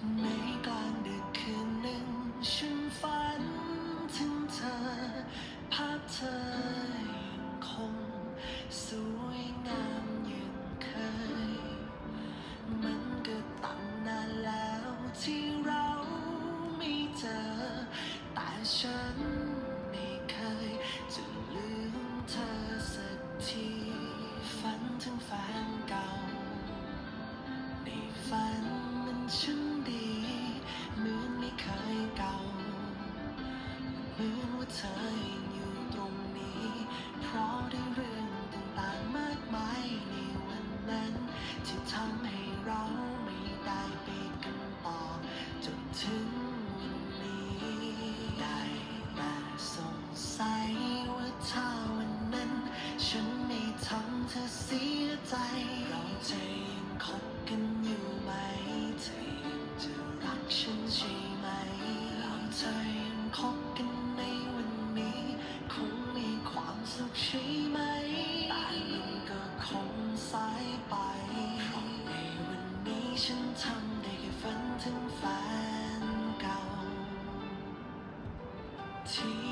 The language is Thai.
ในกลางดึกคืนหนึ่งฉันฝันถึงเธอ ภาพเธอยังคงสวยงามอย่างเคย มันก็ตั้งนานแล้วที่เราไม่เจอ แต่ฉันไม่เคยจะลืมเธอสักทีฝันถึงแฟนเก่า ในฝันมันช่า เธอยังอยู่ตรงนี้ เพราะด้วยเรื่องต่างๆมากมายในวันนั้นที่ทำให้เราไม่ได้ไปกันต่อจนถึงวันนี้ ได้แต่สงสัยว่าถ้าวันนั้น ฉันไม่ทำเธอเสียใจ เราจะยังคบ ค่